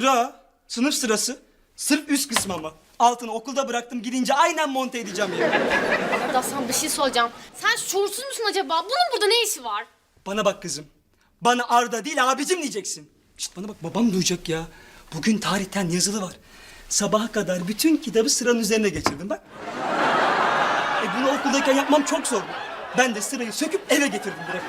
Sıra. Sınıf sırası. Sırf üst kısmı ama. Altını okulda bıraktım gidince aynen monte edeceğim ya. Arda sen bir şey soracağım. Sen şuursuz musun acaba? Bunun burada ne işi var? Bana bak kızım. Bana Arda değil abicim diyeceksin. Şişt bana bak babam duyacak ya. Bugün tarihten yazılı var. Sabaha kadar bütün kitabı sıranın üzerine geçirdim bak. E bunu okuldayken yapmam çok zor. Ben de sırayı söküp eve getirdim direkt.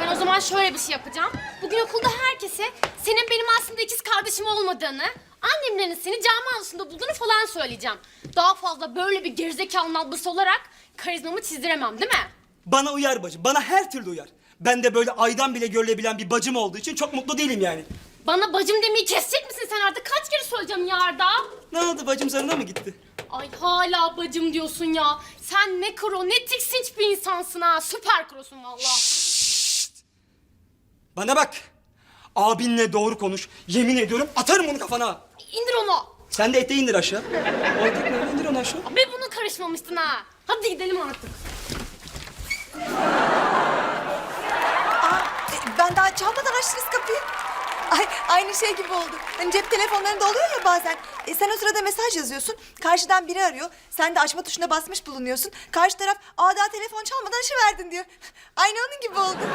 Ben o zaman şöyle bir şey yapacağım. Bugün okulda herkese senin benim aslında ikiz kardeşim olmadığını, annemlerin seni cami avlusunda bulduğunu falan söyleyeceğim. Daha fazla böyle bir gerizekalının ablası olarak karizmamı çizdiremem değil mi? Bana uyar bacım. Bana her türlü uyar. Ben de böyle aydan bile görülebilen bir bacım olduğu için çok mutlu değilim yani. Bana bacım demeyi kesecek misin sen artık? Kaç kere söyleyeceğim ya Arda? Ne oldu bacım zarına mı gitti? Ay hala bacım diyorsun ya. Sen ne kro ne tiksinç bir insansın ha. Süper krosun valla. Bana bak. Abinle doğru konuş. Yemin ediyorum atarım onu kafana. İndir onu. Sen de eteği indir aşağı. O etek ne? İndir onu aşağı. Abi bunu karışmamıştın ha. Hadi gidelim artık. E, Ben daha çalmadan açtınız kapıyı. Ay, aynı şey gibi oldu. Hani cep telefonlarında oluyor ya bazen. E, sen o sırada mesaj yazıyorsun. Karşıdan biri arıyor. Sen de açma tuşuna basmış bulunuyorsun. Karşı taraf aa daha telefon çalmadan verdin diyor. Aynı onun gibi oldu.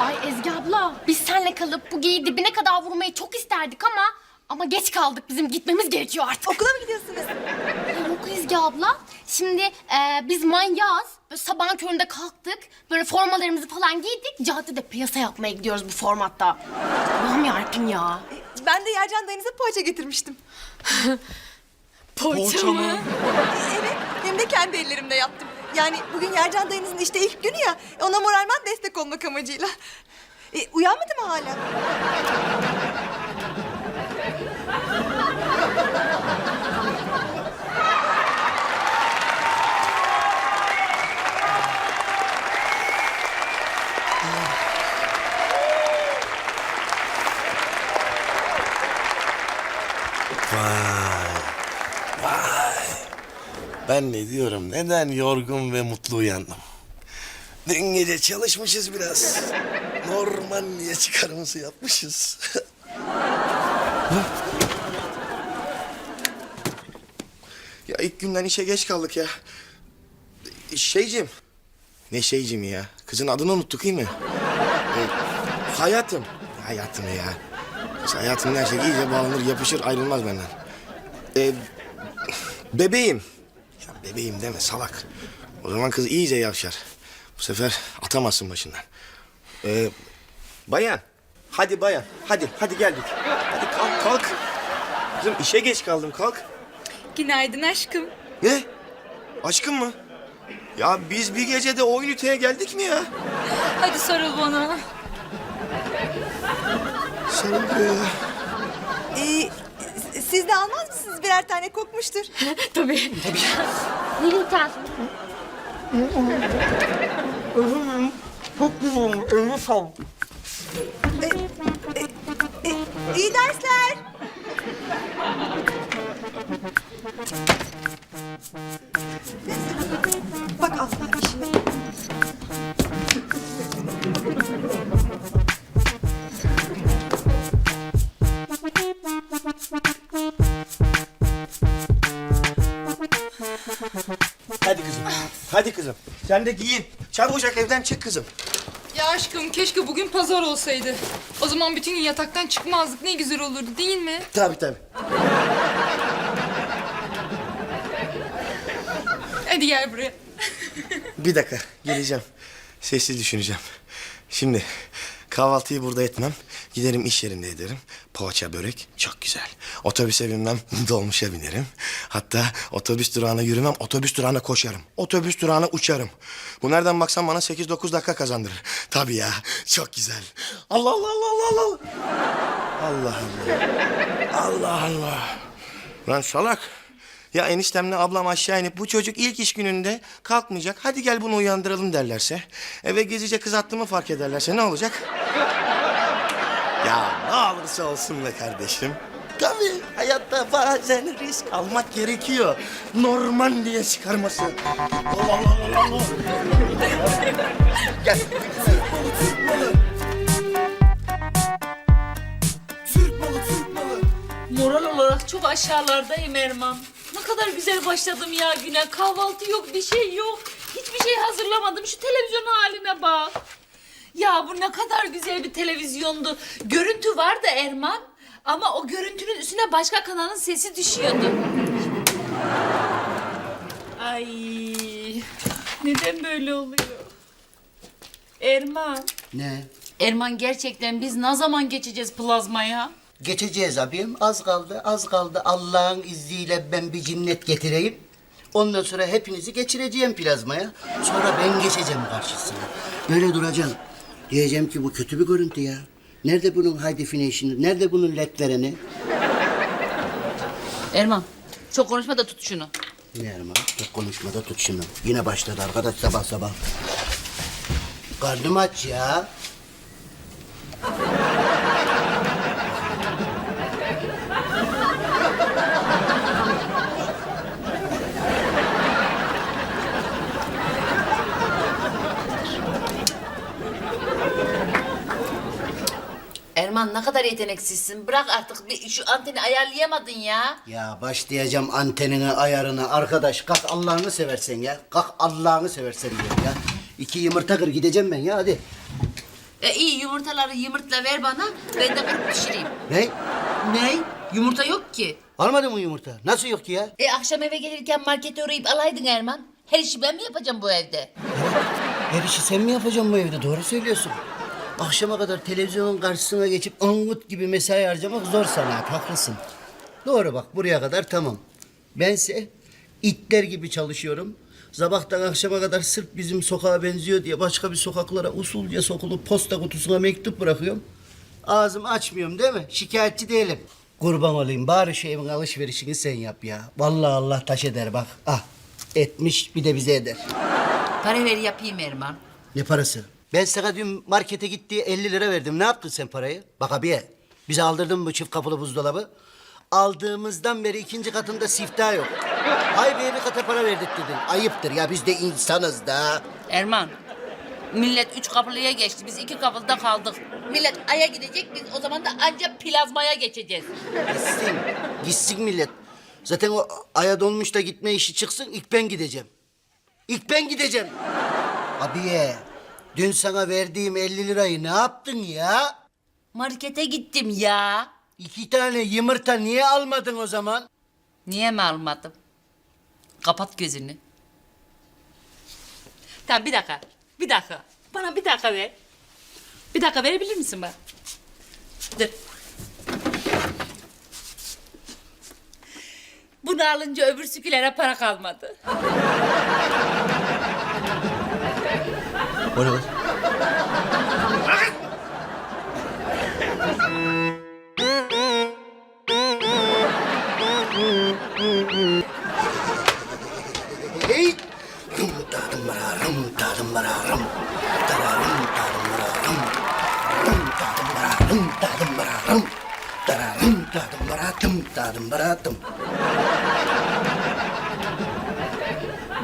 Ay Ezgi abla biz seninle kalıp bu geyiği dibine kadar vurmayı çok isterdik ama ama geç kaldık bizim gitmemiz gerekiyor artık. Okula mı gidiyorsunuz? Ezgi abla şimdi e, biz manyağız böyle sabahın köründe kalktık böyle formalarımızı falan giydik caddede piyasa yapmaya gidiyoruz bu formatta. Allah'ım yarabbim ya. E, Ben de Yercan dayınıza poğaça getirmiştim. Poğaça mı? Evet, hem de kendi ellerimle yaptım. Yani bugün Yercan dayınızın işte ilk günü ya. Ona moralman destek olmak amacıyla. E, uyanmadı mı hala? Ben ne diyorum? Neden yorgun ve mutlu uyandım? Dün gece çalışmışız biraz. Normandiya çıkarımızı yapmışız. ya ilk günden işe geç kaldık ya. Şeycim. Ne şeycim ya? Kızın adını unuttuk değil mi? Ee, hayatım. Hayatım ya. Kız hayatımın her şey iyice bağlanır, yapışır, ayrılmaz benden. Ee, bebeğim. Ya bebeğim deme salak. O zaman kız iyice yavşar. Bu sefer atamazsın başından. Ee, bayan. Hadi bayan. Hadi, hadi geldik. Hadi kalk, kalk. Kızım işe geç kaldım, kalk. Günaydın aşkım. Ne? Aşkım mı? Ya biz bir gecede o üniteye geldik mi ya? Hadi sarıl bana. Sarılıyor ya. E, siz de almaz mısınız birer tane kokmuştur? Tabii. Nereye tersin? Çok güzel olmuş. Eline sağlık. İyi dersler. Sen de giyin. Çabucak evden çık kızım. Ya aşkım keşke bugün pazar olsaydı. O zaman bütün gün yataktan çıkmazdık. Ne güzel olurdu değil mi? Tabii tabii. Hadi gel buraya. Bir dakika geleceğim. Sessiz düşüneceğim. Şimdi kahvaltıyı burada etmem. Giderim iş yerinde ederim. Poğaça börek çok güzel. Otobüse binmem dolmuşa binerim. Hatta otobüs durağına yürümem otobüs durağına koşarım. Otobüs durağına uçarım. Bu nereden baksan bana 8-9 dakika kazandırır. Tabii ya çok güzel. Allah Allah Allah Allah Allah. Allah Allah. Allah Allah. Lan salak. Ya eniştemle ablam aşağı inip bu çocuk ilk iş gününde kalkmayacak. Hadi gel bunu uyandıralım derlerse. Eve gezice kız attığımı fark ederlerse ne olacak? Ya ne olursa olsun be kardeşim. Tabii hayatta bazen risk almak gerekiyor. Çıkarması. Allah Allah Allah. Gel. Moral olarak çok aşağılardayım Erman. Ne kadar güzel başladım ya güne. Kahvaltı yok, bir şey yok. Hiçbir şey hazırlamadım. Şu televizyon haline bak. Ya bu ne kadar güzel bir televizyondu. Görüntü var da Erman. Ama o görüntünün üstüne başka kanalın sesi düşüyordu. Ay, neden böyle oluyor? Erman. Ne? Erman gerçekten biz ne zaman geçeceğiz plazmaya? Geçeceğiz abim. Az kaldı, az kaldı. Allah'ın izniyle ben bir cinnet getireyim. Ondan sonra hepinizi geçireceğim plazmaya. Sonra ben geçeceğim karşısına. Böyle duracağım. Diyeceğim ki bu kötü bir görüntü ya. Nerede bunun high definition'ı? Nerede bunun led vereni? Erman, çok konuşma da tut şunu. Ne Erman? Çok konuşmada tut şunu. Yine başladı arkadaş sabah sabah. Karnım aç ya. Erman ne kadar yeteneksizsin. Bırak artık bir şu anteni ayarlayamadın ya. Ya başlayacağım antenine ayarına arkadaş. Kalk Allah'ını seversen ya. Kalk Allah'ını seversen diyorum ya. İki yumurta kır gideceğim ben ya hadi. E iyi yumurtaları yumurtla ver bana. Ben de kırıp pişireyim. Ne? Ne? Yumurta yok ki. Almadın mı yumurta? Nasıl yok ki ya? E akşam eve gelirken markete uğrayıp alaydın Erman. Her işi ben mi yapacağım bu evde? Her işi sen mi yapacaksın bu evde? Doğru söylüyorsun. Akşama kadar televizyonun karşısına geçip angut gibi mesai harcamak zor sanat. Haklısın. Doğru bak buraya kadar tamam. Bense itler gibi çalışıyorum. Sabahtan akşama kadar sırf bizim sokağa benziyor diye başka bir sokaklara usulca sokulup posta kutusuna mektup bırakıyorum. Ağzımı açmıyorum değil mi? Şikayetçi değilim. Kurban olayım bari şu evin alışverişini sen yap ya. Vallahi Allah taş eder bak. Ah etmiş bir de bize eder. Para ver yapayım Erman. Ne parası? Ben sana dün markete gittiği 50 lira verdim. Ne yaptın sen parayı? Bak abiye. Bize aldırdın mı bu çift kapılı buzdolabı? Aldığımızdan beri ikinci katında siftah yok. Ay be bir kata para verdik dedin. Ayıptır ya biz de insanız da. Erman. Millet üç kapılıya geçti. Biz iki kapılıda kaldık. Millet aya gidecek. Biz o zaman da ancak plazmaya geçeceğiz. Gitsin. Gitsin millet. Zaten o aya dolmuş da gitme işi çıksın ilk ben gideceğim. İlk ben gideceğim. Abiye. Dün sana verdiğim 50 lirayı ne yaptın ya? Markete gittim ya. İki tane yumurta niye almadın o zaman? Niye mi almadım? Kapat gözünü. Tamam bir dakika. Bir dakika. Bana bir dakika ver. Bir dakika verebilir misin bana? Dur. Bunu alınca öbür sükülere para kalmadı. O ne? Hey! Rum tadım bara rum tadım bara rum. Tadım bara rum. Rum tadım bara rum tadım bara rum. Tadım bara tum tadım bara tum.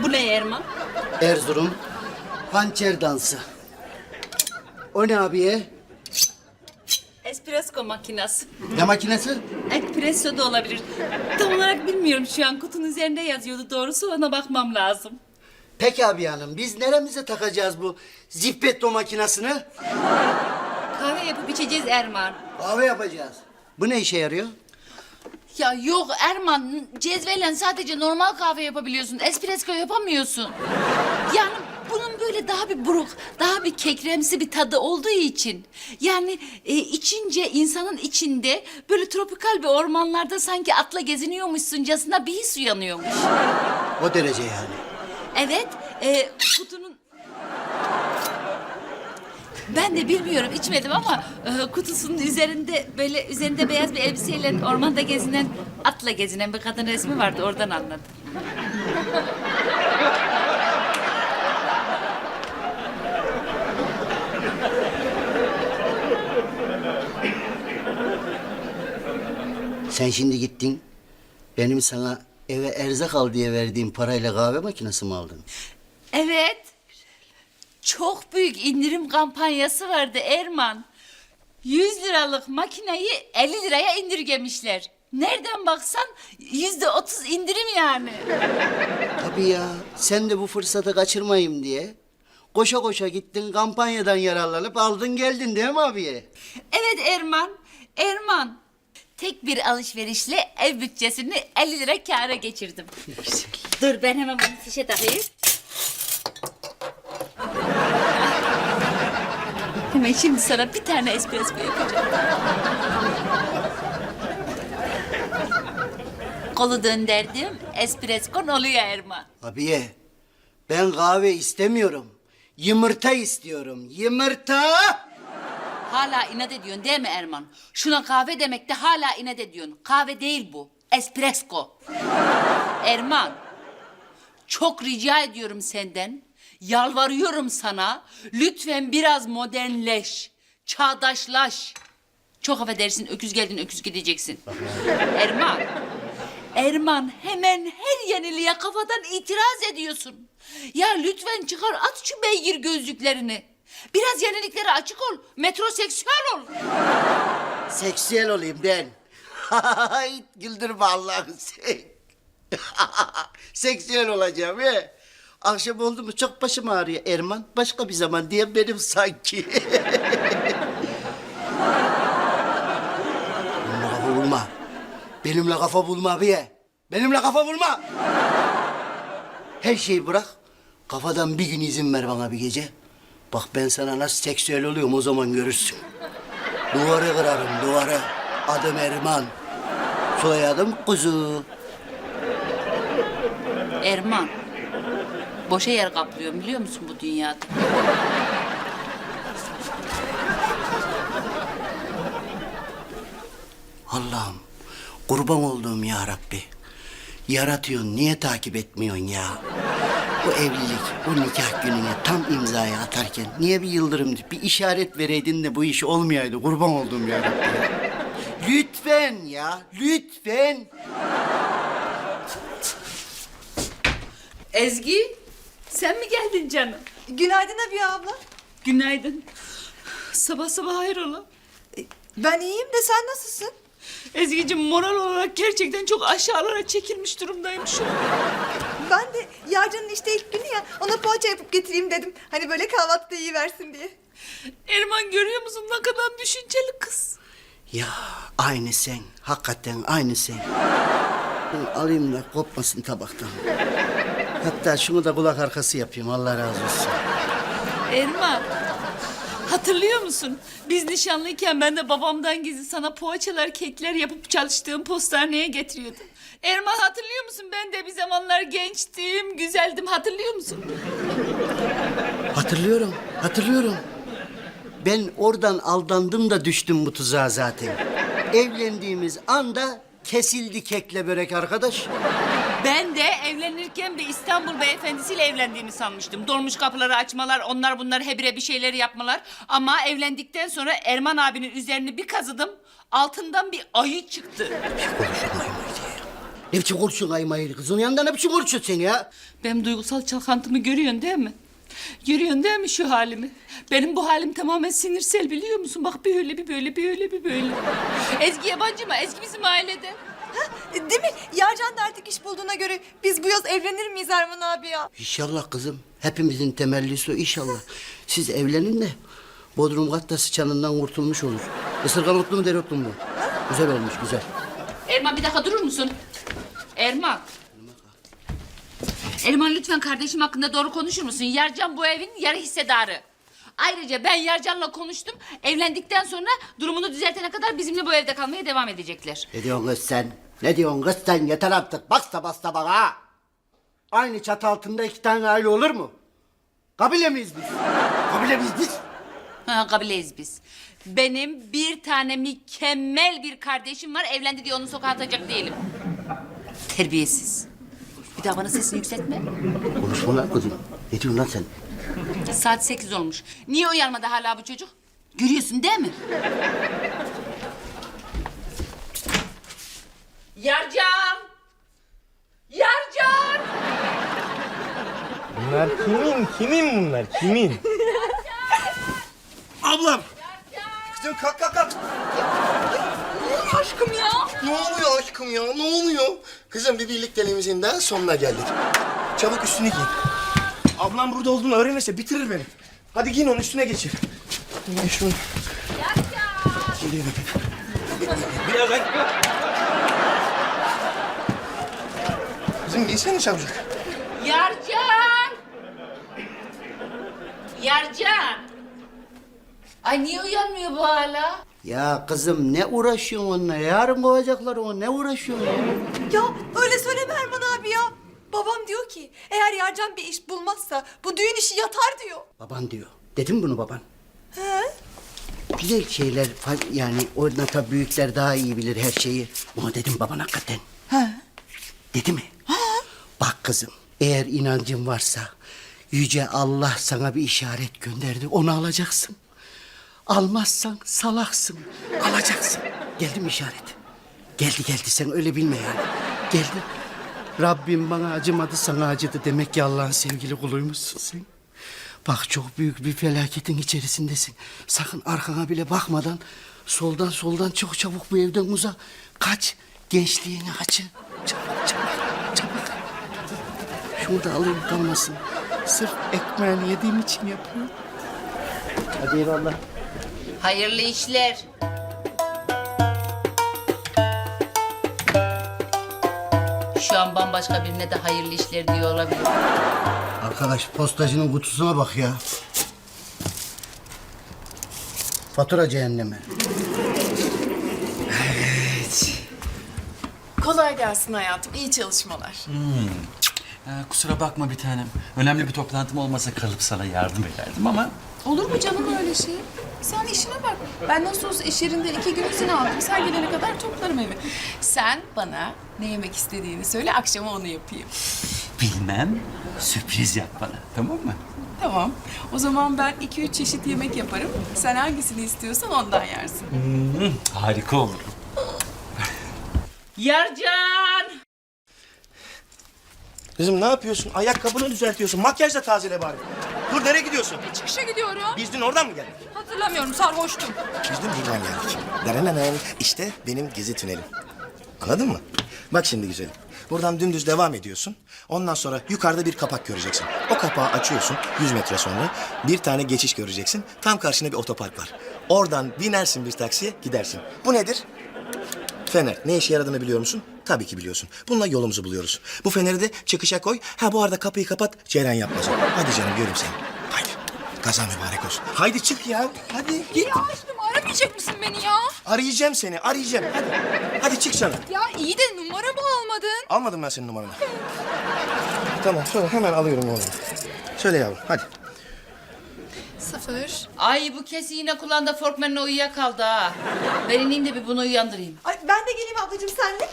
Bu ne Erman? Erzurum hançer dansı. O ne abiye? Espresso makinesi. Ne makinesi? Espresso da olabilir. Tam olarak bilmiyorum şu an kutunun üzerinde yazıyordu doğrusu ona bakmam lazım. Peki abi hanım biz neremize takacağız bu zippetto makinesini? Kahve yapıp içeceğiz Erman. Kahve yapacağız. Bu ne işe yarıyor? Ya yok Erman cezveyle sadece normal kahve yapabiliyorsun. Espresso yapamıyorsun. Yani bunun böyle daha bir buruk, daha bir kekremsi bir tadı olduğu için. Yani e, içince insanın içinde böyle tropikal bir ormanlarda sanki atla geziniyormuşsuncasına bir his uyanıyormuş. O derece yani. Evet, e, kutunun... Ben de bilmiyorum, içmedim ama e, kutusunun üzerinde böyle üzerinde beyaz bir elbiseyle ormanda gezinen, atla gezinen bir kadın resmi vardı. Oradan anladım. Sen şimdi gittin. Benim sana eve erzak al diye verdiğim parayla kahve makinesi mi aldın? Evet. Çok büyük indirim kampanyası vardı Erman. 100 liralık makineyi 50 liraya indirgemişler. Nereden baksan yüzde otuz indirim yani. Tabii ya. Sen de bu fırsatı kaçırmayayım diye. Koşa koşa gittin kampanyadan yararlanıp aldın geldin değil mi abiye? Evet Erman, Erman. Tek bir alışverişle ev bütçesini 50 lira kâra geçirdim. Dur ben hemen bunu fişe takayım. Hemen şimdi sana bir tane espresso yapacağım. Kolu döndürdüm, espresso oluyor Erman. Abiye ben kahve istemiyorum. Yumurta istiyorum. Yumurta! Hala inat ediyorsun değil mi Erman? Şuna kahve demekte hala inat ediyorsun. Kahve değil bu. Espresso. Erman. Çok rica ediyorum senden. Yalvarıyorum sana. Lütfen biraz modernleş. Çağdaşlaş. Çok affedersin öküz geldin öküz gideceksin. Erman. Erman hemen her yeniliğe kafadan itiraz ediyorsun. Ya lütfen çıkar at şu beygir gözlüklerini. Biraz yeniliklere açık ol. Metroseksüel ol. Seksüel olayım ben. Güldürme Allah'ını sen. Seksüel olacağım he. Akşam oldu mu çok başım ağrıyor Erman. Başka bir zaman diye benim sanki. Kafa bulma. Benimle kafa bulma abiye. Benimle kafa bulma. Her şeyi bırak. Kafadan bir gün izin ver bana bir gece. Bak ben sana nasıl seksüel oluyorum o zaman görürsün. Duvarı kırarım duvarı. Adım Erman. Soyadım Kuzu. Erman. Boşa yer kaplıyorum biliyor musun bu dünyada? Allah'ım kurban olduğum ya Rabbi. Yaratıyorsun niye takip etmiyorsun ya? Bu evlilik, bu nikah gününe tam imzayı atarken niye bir yıldırım, bir işaret vereydin de bu iş olmayaydı kurban olduğum ya. Lütfen ya, lütfen. Ezgi, sen mi geldin canım? Günaydın Abiye abla. Günaydın. Sabah sabah hayrola? Ben iyiyim de sen nasılsın? Ezgi'cim moral olarak gerçekten çok aşağılara çekilmiş durumdayım şu an. Ben de Yarcan'ın işte ilk günü ya ona poğaça yapıp getireyim dedim. Hani böyle kahvaltıda iyi versin diye. Erman görüyor musun ne kadar düşünceli kız. Ya aynı sen, hakikaten aynı sen. Ben alayım da kopmasın tabaktan. Hatta şunu da kulak arkası yapayım Allah razı olsun. Erman, hatırlıyor musun? Biz nişanlıyken ben de babamdan gizli sana poğaçalar, kekler yapıp çalıştığım postaneye getiriyordum. Erman hatırlıyor musun? Ben de bir zamanlar gençtim, güzeldim. Hatırlıyor musun? Hatırlıyorum, hatırlıyorum. Ben oradan aldandım da düştüm bu tuzağa zaten. Evlendiğimiz anda kesildi kekle börek arkadaş. Ben de evlenirken bir İstanbul beyefendisiyle evlendiğimi sanmıştım. Dolmuş kapıları açmalar, onlar bunlar hebire bir şeyleri yapmalar. Ama evlendikten sonra Erman abinin üzerini bir kazıdım. Altından bir ayı çıktı. Ne biçim konuşuyorsun aymayı? Kızın yanında ne biçim konuşuyorsun sen ya? Benim duygusal çalkantımı görüyorsun değil mi? Görüyorsun değil mi şu halimi? Benim bu halim tamamen sinirsel biliyor musun? Bak bir öyle bir böyle bir öyle bir böyle. Ezgi yabancı mı? Ezgi bizim aileden. Değil mi? Yarcan da artık iş bulduğuna göre biz bu yaz evlenir miyiz Erman abi ya? İnşallah kızım. Hepimizin temellisi o inşallah. Siz evlenin de Bodrum katta sıçanından kurtulmuş olur. Isırgan otlu mu dereotlu mu? Güzel olmuş güzel. Erman bir dakika durur musun? Erman. Erman lütfen kardeşim hakkında doğru konuşur musun? Yarcan bu evin yarı hissedarı. Ayrıca ben Yarcan'la konuştum. Evlendikten sonra durumunu düzeltene kadar bizimle bu evde kalmaya devam edecekler. Ne diyorsun kız sen? Ne diyorsun kız sen? Yeter artık. Basta basta bana ha. Aynı çatı altında iki tane aile olur mu? Kabile miyiz biz? Kabile miyiz biz? Ha, kabileyiz biz. Benim bir tane mükemmel bir kardeşim var. Evlendi diye onu sokağa atacak değilim. Terbiyesiz. Bir daha bana sesini yükseltme. Konuşma lan kızım. Ne diyorsun lan sen? Saat sekiz olmuş. Niye uyanmadı hala bu çocuk? Görüyorsun değil mi? Yarcan! Yarcan! Bunlar kimin? Kimin bunlar? Kimin? Ablam! Kızım kalk kalk kalk. aşkım ya? Ne oluyor aşkım ya? Ne oluyor? Kızım bir birlikteliğimizin daha sonuna geldik. Çabuk üstünü giy. Ablam burada olduğunu öğrenirse bitirir beni. Hadi giyin onun üstüne geçir. Giy şunu. Geliyor bebeğim. Biraz lan. Kızım giysene çabucak. Yarcan! Yarcan! Ay niye uyanmıyor bu hala? Ya kızım ne uğraşıyorsun onunla? Yarın kovacaklar onu. Ne uğraşıyorsun ya? Öyle söyleme. Babam diyor ki eğer Yarcan bir iş bulmazsa bu düğün işi yatar diyor. Baban diyor. Dedim bunu baban. He? Güzel şeyler fa- yani orada tabii büyükler daha iyi bilir her şeyi. Onu dedim baban hakikaten. He. Dedi mi? Bak kızım eğer inancın varsa yüce Allah sana bir işaret gönderdi onu alacaksın. Almazsan salaksın. Alacaksın. Geldi mi işaret? Geldi geldi sen öyle bilme yani. Geldi. Rabbim bana acımadı sana acıdı demek ki Allah'ın sevgili kuluymuşsun sen. Bak çok büyük bir felaketin içerisindesin. Sakın arkana bile bakmadan soldan soldan çok çabuk bu evden uzak. Kaç. Gençliğini kaçı. Çabuk çabuk çabuk. Şunu da alayım kalmasın. Sırf ekmeğini yediğim için yapıyorum. Hadi eyvallah. Hayırlı işler. Bambaşka birine de hayırlı işler diyor olabilir. Arkadaş postacının kutusuna bak ya. Fatura cehennemi. Kolay gelsin hayatım. İyi çalışmalar. Ee, kusura bakma bir tanem. Önemli bir toplantım olmasa kalıp sana yardım ederdim ama... Olur mu canım öyle şey? Sen işine bak. Ben nasıl olsa iş yerinde iki gün izin aldım. Sen gelene kadar toplarım evi. Sen bana ne yemek istediğini söyle, akşama onu yapayım. Bilmem, sürpriz yap bana. Tamam mı? Tamam. O zaman ben iki üç çeşit yemek yaparım. Sen hangisini istiyorsan ondan yersin. Harika olur. Yarcan! Kızım ne yapıyorsun? Ayakkabını düzeltiyorsun. Makyaj da tazele bari. Dur nereye gidiyorsun? Çıkışa gidiyorum. Biz dün oradan mı geldik? Hatırlamıyorum sarhoştum. Biz dün buradan geldik. Derenenen işte benim gezi tünelim. Anladın mı? Bak şimdi güzelim. Buradan dümdüz devam ediyorsun. Ondan sonra yukarıda bir kapak göreceksin. O kapağı açıyorsun 100 metre sonra. Bir tane geçiş göreceksin. Tam karşında bir otopark var. Oradan binersin bir taksiye gidersin. Bu nedir? Fener. Ne işe yaradığını biliyor musun? Tabii ki biliyorsun. Bununla yolumuzu buluyoruz. Bu feneri de çıkışa koy. Ha bu arada kapıyı kapat. Ceren yapmasın. Hadi canım göreyim seni. Haydi. Kaza mübarek olsun. Haydi çık ya. Hadi git. Ya aşkım aramayacak mısın beni ya? Arayacağım seni, arayacağım. Hadi, hadi çık sana. Ya iyi de numaramı almadın. Almadım ben senin numaranı. tamam, söyle hemen alıyorum oğlum. Söyle yavrum, hadi. Sıfır. Ay bu kesin yine kulağında Forkman'la uyuyakaldı ha. Ben ineyim de bir bunu uyandırayım. Ay ben de geleyim ablacığım senle.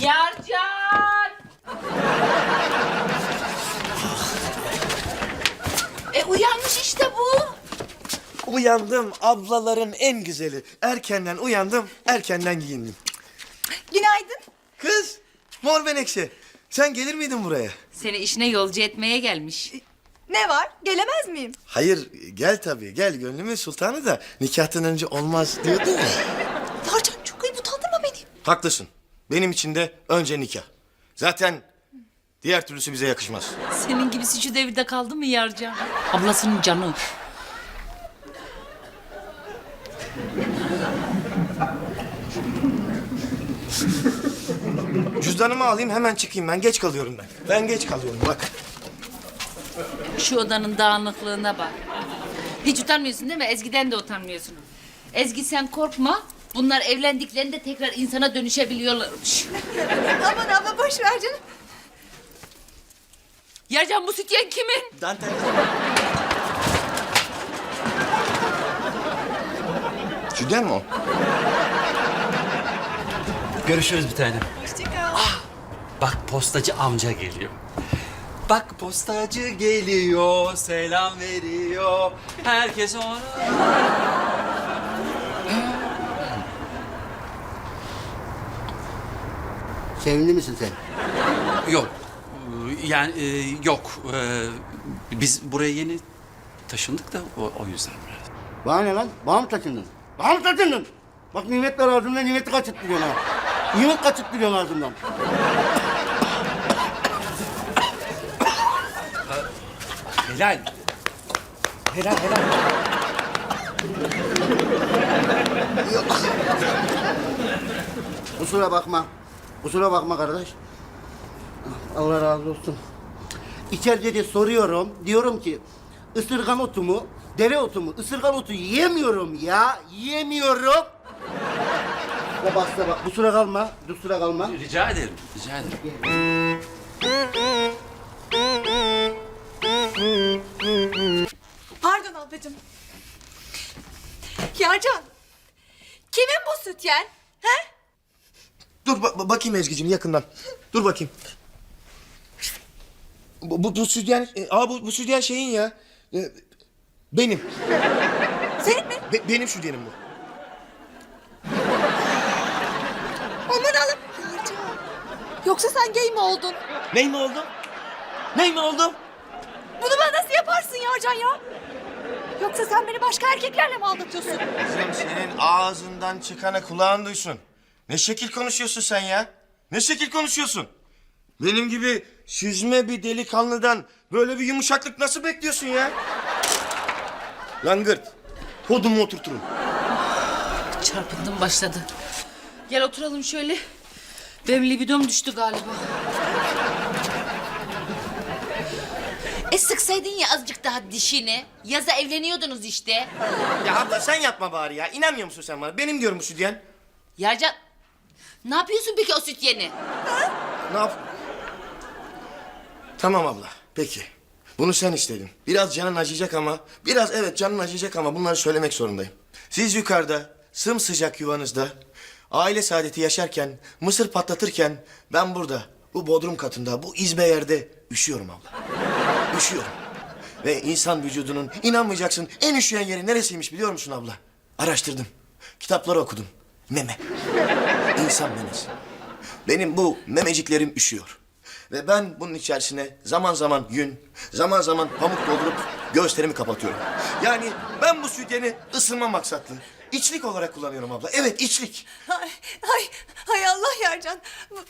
Yarcan! e uyanmış işte bu. Uyandım, ablaların en güzeli. Erkenden uyandım, erkenden giyindim. Günaydın. Kız, mor benekşe. Sen gelir miydin buraya? Seni işine yolcu etmeye gelmiş. Ne var? Gelemez miyim? Hayır, gel tabii, gel. Gönlümün sultanı da nikahtan önce olmaz diyordun ya. Yarcan çok ayıp utandırma beni. Haklısın. Benim için de önce nikah. Zaten diğer türlüsü bize yakışmaz. Senin gibisi şu devirde kaldı mı Yarcan? Ablasının canı. Cüzdanımı alayım hemen çıkayım ben. Geç kalıyorum ben. Ben geç kalıyorum bak. Şu odanın dağınıklığına bak. Hiç utanmıyorsun değil mi? Ezgi'den de utanmıyorsun. Ezgi sen korkma. Bunlar evlendiklerinde tekrar insana dönüşebiliyorlarmış. Aman abla boş ver canım. Yarcan bu sütyen kimin? Dantel. Cüden mi o? Görüşürüz bir tanem. Ah, bak postacı amca geliyor. Bak postacı geliyor, selam veriyor. Herkes ona... Sevindi misin sen? Yok, yani e, yok. E, biz buraya yeni taşındık da o, o yüzden biraz. Bana ne lan? Bana mı taşındın? Bana mı taşındın? Bak nimetler ağzımdan nimeti kaçırttırıyorsun ha. Nimet kaçırttırıyorsun ağzımdan. Helal. Helal helal. Kusura bakma. Kusura bakma kardeş. Allah razı olsun. İçeride de soruyorum. Diyorum ki ısırgan otu mu, dere otu mu? Isırgan otu yiyemiyorum ya. Yiyemiyorum. Ya bak bak. Kusura kalma. Kusura kalma. Rica ederim, rica ederim. Pardon ablacığım. Yarcan. Kimin bu sütyen? He? Dur ba- ba- bakayım Ezgi'cim yakından. Dur bakayım. Bu, bu, bu sütyen, e, aa bu, bu sütyen şeyin ya. E, benim. Senin mi? Be- benim sütyenim bu. Aman Allah'ım. Yoksa sen gay mi oldun? Ney mi oldu? Ney mi oldu? Bunu bana nasıl yaparsın Yarcan ya? Yoksa sen beni başka erkeklerle mi aldatıyorsun? Kızım senin ağzından çıkanı kulağın duysun. Ne şekil konuşuyorsun sen ya? Ne şekil konuşuyorsun? Benim gibi süzme bir delikanlıdan böyle bir yumuşaklık nasıl bekliyorsun ya? Langırt. Podumu oturturum. Çarpındım başladı. Gel oturalım şöyle. Benim libidom düştü galiba. E sıksaydın ya azıcık daha dişini. Yaza evleniyordunuz işte. Ya abla sen yapma bari ya. İnanmıyor musun sen bana? Benim diyorum bu sütyen. Yarcan ne yapıyorsun peki o süt yeni? Ne yap? Tamam abla. Peki. Bunu sen istedin. Biraz canın acıyacak ama... Biraz evet canın acıyacak ama bunları söylemek zorundayım. Siz yukarıda sımsıcak yuvanızda... Aile saadeti yaşarken, mısır patlatırken... Ben burada, bu bodrum katında, bu izbe yerde üşüyorum abla. Üşüyorum. Ve insan vücudunun inanmayacaksın en üşüyen yeri neresiymiş biliyor musun abla? Araştırdım. Kitapları okudum. Meme. İnsan memesi. Benim bu memeciklerim üşüyor. Ve ben bunun içerisine zaman zaman yün, zaman zaman pamuk doldurup göğüslerimi kapatıyorum. Yani ben bu sütyeni ısınma maksatlı, içlik olarak kullanıyorum abla. Evet içlik. Ay, ay, hay Allah Yarcan.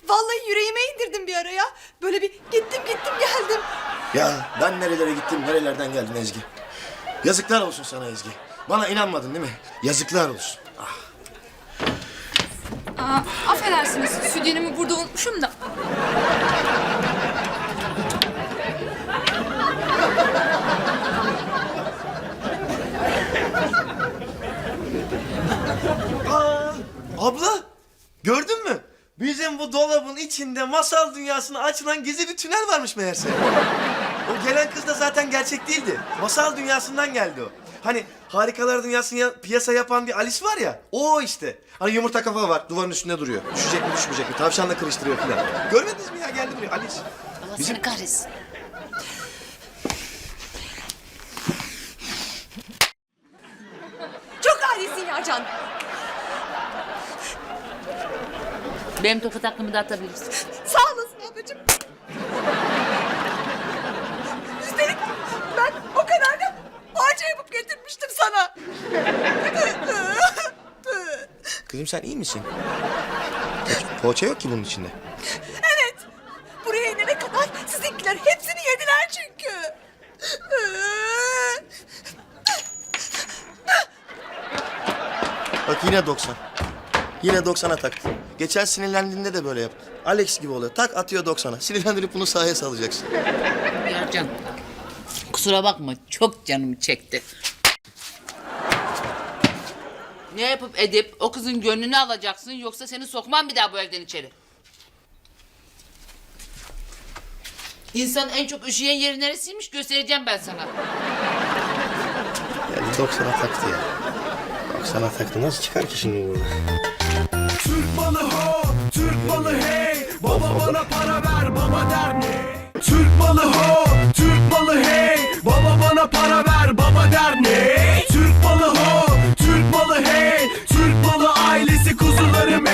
Vallahi yüreğime indirdim bir ara ya. Böyle bir gittim gittim geldim. Ya ben nerelere gittim, nerelerden geldim Ezgi. Yazıklar olsun sana Ezgi. Bana inanmadın değil mi? Yazıklar olsun. Affedersiniz sütyenimi burada unutmuşum da. Aa, abla gördün mü? Bizim bu dolabın içinde masal dünyasına açılan gizli bir tünel varmış meğerse. O gelen kız da zaten gerçek değildi. Masal dünyasından geldi o. Hani harikalar dünyasını ya- piyasa yapan bir Alice var ya. O işte. Hani yumurta kafa var duvarın üstünde duruyor. Düşecek mi düşmeyecek mi? Tavşanla kırıştırıyor falan. Görmediniz mi ya geldi buraya Alice. Allah Bizim- seni kahretsin. Çok ailesi Yarcan. Benim topu taklımı da atabilirsin. Sağ olasın ablacığım. Üstelik ben o kadar da harca yapıp getirmiştim sana. Kızım sen iyi misin? Po- Poğaça yok ki bunun içinde. evet. Buraya inene kadar sizinkiler hepsini yediler çünkü. Bak yine 90. Yine 90'a taktı. Geçen sinirlendiğinde de böyle yaptı. Alex gibi oluyor. Tak atıyor 90'a. Sinirlendirip bunu sahaya salacaksın. Yarcan kusura bakma çok canımı çekti. Ne yapıp edip o kızın gönlünü alacaksın yoksa seni sokmam bir daha bu evden içeri. İnsanın en çok üşüyen yeri neresiymiş göstereceğim ben sana. Yani 90'a taktı ya. 90'a taktı. Nasıl çıkar ki şimdi burada? Türk malı ho, Türk malı hey. Baba bana para ver, baba der mi? Türk malı ho, Türk malı hey. Baba bana para